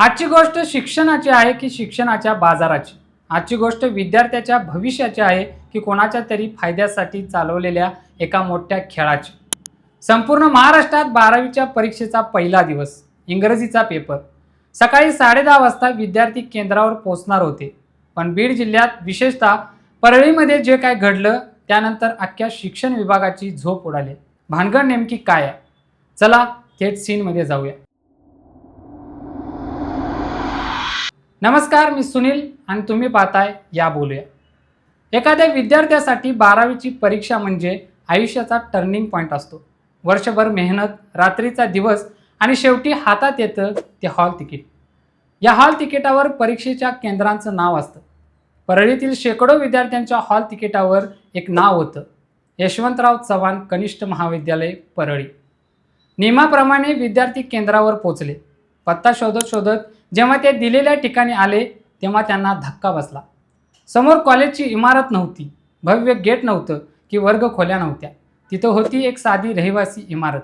आजची गोष्ट शिक्षणाची आहे की शिक्षणाच्या बाजाराची? आजची गोष्ट विद्यार्थ्याच्या भविष्याची आहे की कोणाच्या तरी फायद्यासाठी चालवलेल्या एका मोठ्या खेळाची? संपूर्ण महाराष्ट्रात बारावीच्या परीक्षेचा पहिला दिवस इंग्रजीचा पेपर. सकाळी साडेदहा वाजता विद्यार्थी केंद्रावर पोहोचणार होते. पण बीड जिल्ह्यात विशेषतः परळीमध्ये जे काय घडलं त्यानंतर अख्ख्या शिक्षण विभागाची झोप उडाली. भानगड नेमकी काय आहे? चला थेट सीनमध्ये जाऊया. नमस्कार मी सुनील आणि तुम्ही पाहताय या बोलूया. एखाद्या विद्यार्थ्यासाठी बारावीची परीक्षा म्हणजे आयुष्याचा टर्निंग पॉईंट असतो. वर्षभर मेहनत रात्रीचा दिवस आणि शेवटी हातात येतं ते हॉल तिकीट या हॉल तिकिटावर परीक्षेच्या केंद्रांचं नाव असतं. परळीतील शेकडो विद्यार्थ्यांच्या हॉल तिकिटावर एक नाव होतं. यशवंतराव चव्हाण कनिष्ठ महाविद्यालय परळी. नियमाप्रमाणे विद्यार्थी केंद्रावर पोचले पत्ता शोधत शोधत जेव्हा ते दिलेल्या ठिकाणी आले तेव्हा त्यांना धक्का बसला. समोर कॉलेजची इमारत नव्हती. भव्य गेट नव्हतं की वर्ग खोल्या नव्हत्या. तिथं होती एक साधी रहिवासी इमारत.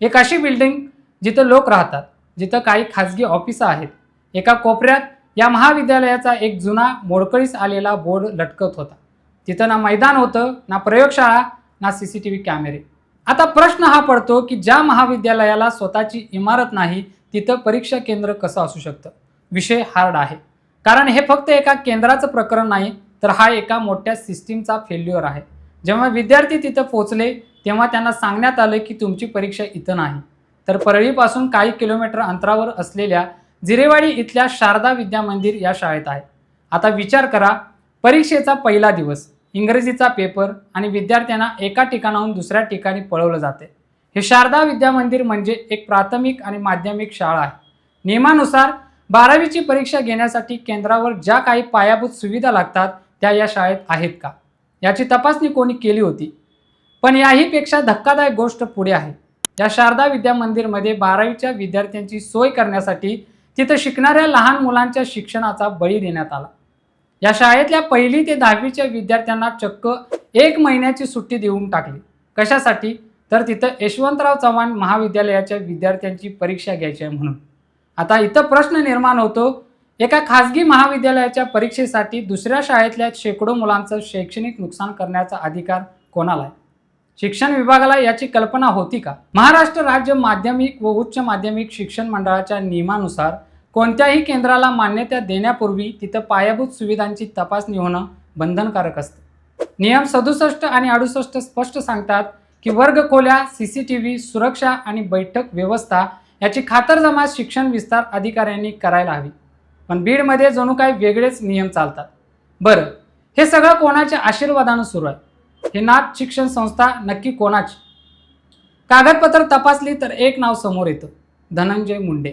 एक अशी बिल्डिंग जिथं लोक राहतात जिथं काही खाजगी ऑफिसं आहेत. एका कोपऱ्यात या महाविद्यालयाचा एक जुना मोडकळीस आलेला बोर्ड लटकत होता. तिथं ना मैदान होतं ना प्रयोगशाळा ना सी सी टी व्ही कॅमेरे. आता प्रश्न हा पडतो की ज्या महाविद्यालयाला स्वतःची इमारत नाही तिथं परीक्षा केंद्र कसं असू शकतं? विषय हार्ड आहे. कारण हे फक्त एका केंद्राचं प्रकरण नाही तर हा एका मोठ्या सिस्टीमचा फेल्युअर आहे. जेव्हा विद्यार्थी तिथं पोचले तेव्हा त्यांना सांगण्यात आलं की तुमची परीक्षा इथं नाही. तर परळीपासून काही किलोमीटर अंतरावर असलेल्या जिरेवाडी इथल्या शारदा विद्या मंदिर या शाळेत आहे. आता विचार करा परीक्षेचा पहिला दिवस इंग्रजीचा पेपर आणि विद्यार्थ्यांना एका ठिकाणाहून दुसऱ्या ठिकाणी पळवलं जाते. हे शारदा विद्या मंदिर म्हणजे एक प्राथमिक आणि माध्यमिक शाळा आहे. नियमानुसार बारावीची परीक्षा घेण्यासाठी केंद्रावर ज्या काही पायाभूत सुविधा लागतात त्या या शाळेत आहेत का? याची तपासणी कोणी केली होती? पण याहीपेक्षा धक्कादायक गोष्ट पुढे आहे. या शारदा विद्या मंदिरमध्ये बारावीच्या विद्यार्थ्यांची सोय करण्यासाठी तिथं शिकणाऱ्या लहान मुलांच्या शिक्षणाचा बळी देण्यात आला. या शाळेतल्या पहिली ते दहावीच्या विद्यार्थ्यांना चक्क एक महिन्याची सुट्टी देऊन टाकली. कशासाठी? तर तिथं यशवंतराव चव्हाण महाविद्यालयाच्या विद्यार्थ्यांची परीक्षा घ्यायची आहे म्हणून. आता इथं प्रश्न निर्माण होतो एका खासगी महाविद्यालयाच्या परीक्षेसाठी दुसऱ्या शाळेतल्या शेकडो मुलांचं शैक्षणिक नुकसान करण्याचा अधिकार कोणाला आहे? शिक्षण विभागाला याची कल्पना होती का? महाराष्ट्र राज्य माध्यमिक व उच्च माध्यमिक शिक्षण मंडळाच्या नियमानुसार कोणत्याही केंद्राला मान्यता देण्यापूर्वी तिथं पायाभूत सुविधांची तपासणी होणं बंधनकारक असतं. नियम सदुसष्ट आणि अडुसष्ट स्पष्ट सांगतात की वर्ग खोल्या सी सी टी व्ही सुरक्षा आणि बैठक व्यवस्था याची खातरजमा शिक्षण विस्तार अधिकाऱ्यांनी करायला हवी. पण बीडमध्ये जणू काही वेगळेच नियम चालतात. बरं हे सगळं कोणाच्या आशीर्वादानं सुरू आहे? हे नाथ शिक्षण संस्था नक्की कोणाची? कागदपत्र तपासली तर एक नाव समोर येतं धनंजय मुंडे.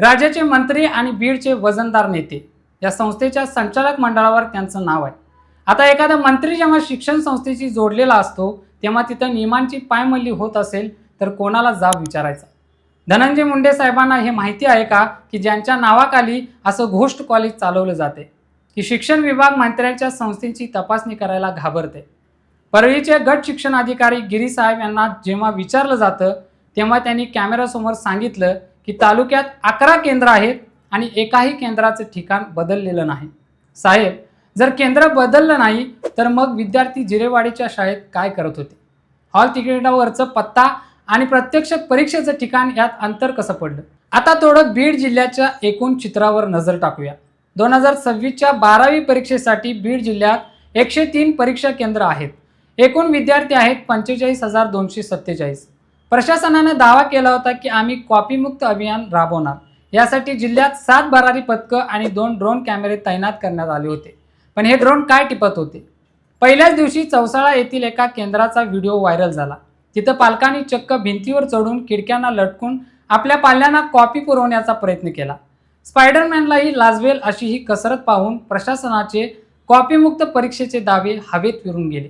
राज्याचे मंत्री आणि बीडचे वजनदार नेते. या संस्थेच्या संचालक मंडळावर त्यांचं नाव आहे. आता एखादा मंत्री जेव्हा शिक्षण संस्थेशी जोडलेला असतो तेव्हा तिथं नियमांची पायमल्ली होत असेल तर कोणाला जाब विचारायचा? धनंजय मुंडे साहेबांना हे माहिती आहे का की ज्यांच्या नावाखाली असं घोष्ट कॉलेज चालवलं जाते की शिक्षण विभाग मंत्र्यांच्या संस्थेची तपासणी करायला घाबरते. परळीचे गट शिक्षण अधिकारी गिरी साहेब यांना जेव्हा विचारलं जातं तेव्हा त्यांनी कॅमेरासमोर सांगितलं की तालुक्यात अकरा केंद्र आहेत आणि एकाही केंद्राचं ठिकाण बदललेलं नाही. साहेब जर केंद्र बदललं नाही तर मग विद्यार्थी जिरेवाडीच्या शाळेत काय करत होते? हॉल तिकिटावरचं पत्ता आणि प्रत्यक्ष परीक्षेचं ठिकाण यात अंतर कसं पडलं? आता थोडं बीड जिल्ह्याच्या एकूण चित्रावर नजर टाकूया. दोन हजार सव्वीसच्या बारावी परीक्षेसाठी बीड जिल्ह्यात एकशे तीन परीक्षा केंद्र आहेत. एकूण विद्यार्थी आहेत पंचेचाळीस हजार दोनशे सत्तेचाळीस. प्रशासनानं दावा केला होता की आम्ही कॉपीमुक्त अभियान राबवणार. यासाठी जिल्ह्यात सात भरारी पथकं आणि दोन ड्रोन कॅमेरे तैनात करण्यात आले होते. पण हे ड्रोन काय टिपत होते? पहिल्याच दिवशी चौसाळा येथील एका केंद्राचा व्हिडिओ व्हायरल झाला. तिथं पालकांनी चक्क भिंतीवर चढून खिडक्यांना लटकून आपल्या पाल्यांना कॉपी पुरवण्याचा प्रयत्न केला. स्पायडरमॅनलाही लाजवेल अशी ही कसरत पाहून प्रशासनाचे कॉपीमुक्त परीक्षेचे दावे हवेत विरून गेले.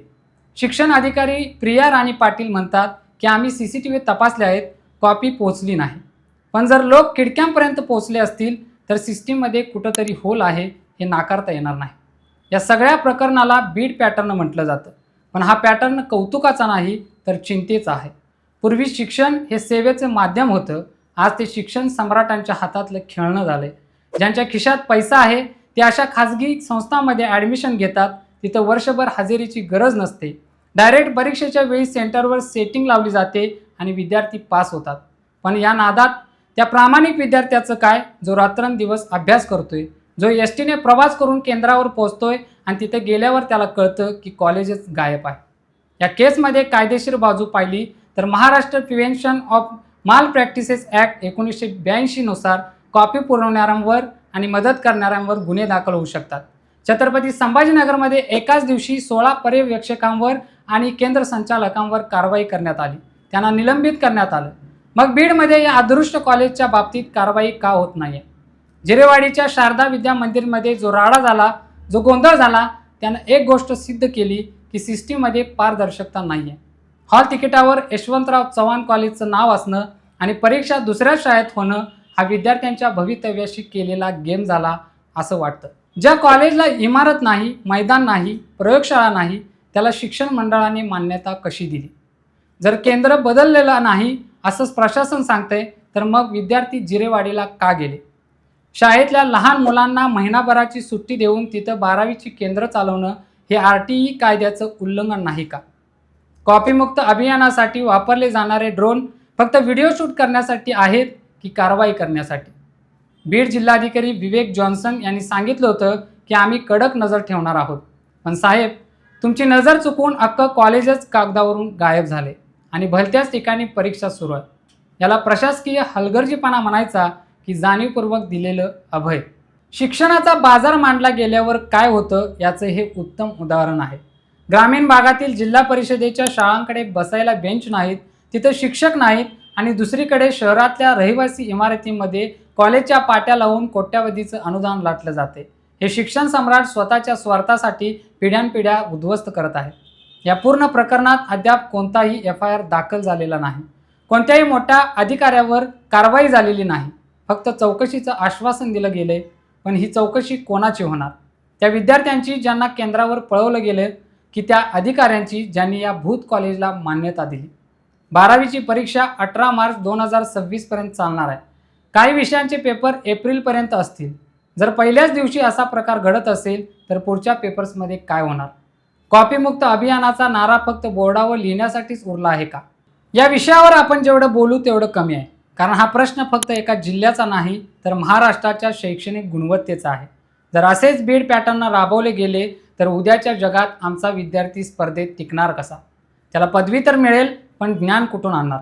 शिक्षण अधिकारी प्रिया राणी पाटील म्हणतात की आम्ही सी सी टी व्ही तपासले आहेत कॉपी पोचली नाही. पण जर लोक खिडक्यांपर्यंत पोचले असतील तर सिस्टीममध्ये कुठंतरी होल आहे हे नाकारता येणार नाही. या सगळ्या प्रकरणाला बीड पॅटर्न म्हटलं जातं. पण हा पॅटर्न कौतुकाचा नाही तर चिंतेचा आहे. पूर्वी शिक्षण हे सेवेचे माध्यम होतं. आज ते शिक्षण सम्राटांच्या हातातलं खेळणं झालंय. ज्यांच्या खिशात पैसा आहे ते अशा खाजगी संस्थांमध्ये ॲडमिशन घेतात. तिथं वर्षभर हजेरीची गरज नसते. डायरेक्ट परीक्षेच्या वेळी सेंटरवर सेटिंग लावली जाते आणि विद्यार्थी पास होतात. पण या नादात त्या प्रामाणिक विद्यार्थ्याचं काय? जो रात्रंदिवस अभ्यास करतोय. जो एस टीने प्रवास करून केंद्रावर पोहोचतोय आणि तिथे गेल्यावर त्याला कळतं की कॉलेजच गायब आहे. या केसमध्ये कायदेशीर बाजू पाहिली तर Maharashtra prevention of malpractices act एकोणीसशे ब्याऐंशीनुसार कॉपी पुरवणाऱ्यांवर आणि मदत करणाऱ्यांवर गुन्हे दाखल होऊ शकतात. छत्रपती संभाजीनगरमध्ये एकाच दिवशी सोळा पर्यवेक्षकांवर आणि केंद्र संचालकांवर कारवाई करण्यात आली. त्यांना निलंबित करण्यात आलं. मग बीडमध्ये या अदृष्ट कॉलेजच्या बाबतीत कारवाई का होत नाही जिरेवाडीच्या शारदा विद्या मंदिरमध्ये जो राडा झाला जो गोंधळ झाला त्यानं एक गोष्ट सिद्ध केली की सिस्टीममध्ये पारदर्शकता नाही आहे हॉल तिकिटावर यशवंतराव चव्हाण कॉलेजचं नाव असणं आणि परीक्षा दुसऱ्या शाळेत होणं हा विद्यार्थ्यांच्या भवितव्याशी केलेला गेम झाला असं वाटतं. ज्या कॉलेजला इमारत नाही मैदान नाही प्रयोगशाळा नाही त्याला शिक्षण मंडळाने मान्यता कशी दिली? जर केंद्र बदललेलं नाही असंच प्रशासन सांगतंय तर मग विद्यार्थी जिरेवाडीला का गेले? शाळेतल्या लहान मुलांना महिनाभराची सुट्टी देऊन तिथं बारावीची केंद्र चालवणं हे आर टी ई कायद्याचं उल्लंघन नाही का? कॉपीमुक्त अभियानासाठी वापरले जाणारे ड्रोन फक्त व्हिडिओ शूट करण्यासाठी आहेत की कारवाई करण्यासाठी? बीड जिल्हाधिकारी विवेक जॉन्सन यांनी सांगितलं होतं की आम्ही कडक नजर ठेवणार आहोत. पण साहेब तुमची नजर चुकवून अख्खं कॉलेजच कागदावरून गायब झाले आणि भलत्याच ठिकाणी परीक्षा सुरू आहे. याला प्रशासकीय हलगर्जीपणा म्हणायचा की जाणीवपूर्वक दिलेलं अभय. शिक्षणाचा बाजार मांडला गेल्यावर काय होतं याचं हे उत्तम उदाहरण आहे. ग्रामीण भागातील जिल्हा परिषदेच्या शाळांकडे बसायला बेंच नाहीत तिथं शिक्षक नाहीत आणि दुसरीकडे शहरातल्या रहिवासी इमारतीमध्ये कॉलेजच्या पाट्या लावून कोट्यावधीचं अनुदान लाटलं जाते. हे शिक्षण सम्राट स्वतःच्या स्वार्थासाठी पिढ्यानपिढ्या उद्ध्वस्त करत आहे या पूर्ण प्रकरणात अद्याप कोणताही एफ आय आर दाखल झालेला नाही. कोणत्याही मोठ्या अधिकाऱ्यावर कारवाई झालेली नाही. फक्त चौकशीचं आश्वासन दिलं गेले पण ही चौकशी कोणाची होणार? त्या विद्यार्थ्यांची ज्यांना केंद्रावर पळवलं गेलं की त्या अधिकाऱ्यांची ज्यांनी या भूत कॉलेजला मान्यता दिली. बारावीची परीक्षा अठरा मार्च दोन हजार सव्वीसपर्यंत चालणार आहे. काही विषयांचे पेपर एप्रिलपर्यंत असतील. जर पहिल्याच दिवशी असा प्रकार घडत असेल तर पुढच्या पेपर्समध्ये काय होणार? कॉपीमुक्त अभियानाचा नारा फक्त बोर्डावर लिहिण्यासाठीच उरला आहे का? या विषयावर आपण जेवढं बोलू तेवढं कमी आहे. कारण हा प्रश्न फक्त एका जिल्ह्याचा नाही तर महाराष्ट्राच्या शैक्षणिक गुणवत्तेचा आहे. जर असेच बीड पॅटर्न राबवले गेले तर उद्याच्या जगात आमचा विद्यार्थी स्पर्धेत टिकणार कसा? त्याला पदवी तर मिळेल पण ज्ञान कुठून आणणार?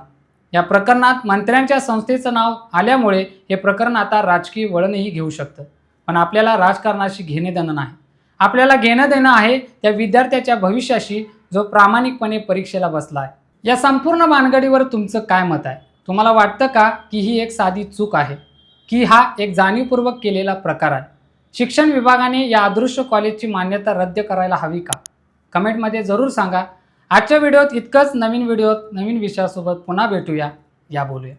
या प्रकरणात मंत्र्यांच्या संस्थेचं नाव आल्यामुळे हे प्रकरण आता राजकीय वळणही घेऊ शकतं. पण आपल्याला राजकारणाशी घेणे देणं नाही. आपल्याला घेणं देणं आहे त्या विद्यार्थ्याच्या भविष्याशी जो प्रामाणिकपणे परीक्षेला बसला आहे या संपूर्ण भानगडीवर तुमचं काय मत आहे? तुम्हाला वाटतं का की ही एक साधी चूक आहे? की हा एक जाणीवपूर्वक केलेला प्रकार आहे? शिक्षण विभागाने या अदृश्य कॉलेजची मान्यता रद्द करायला हवी का? कमेंटमध्ये जरूर सांगा. आजच्या व्हिडिओत इतकंच. नवीन व्हिडिओत नवीन विषयासोबत पुन्हा भेटूया. या बोलूया.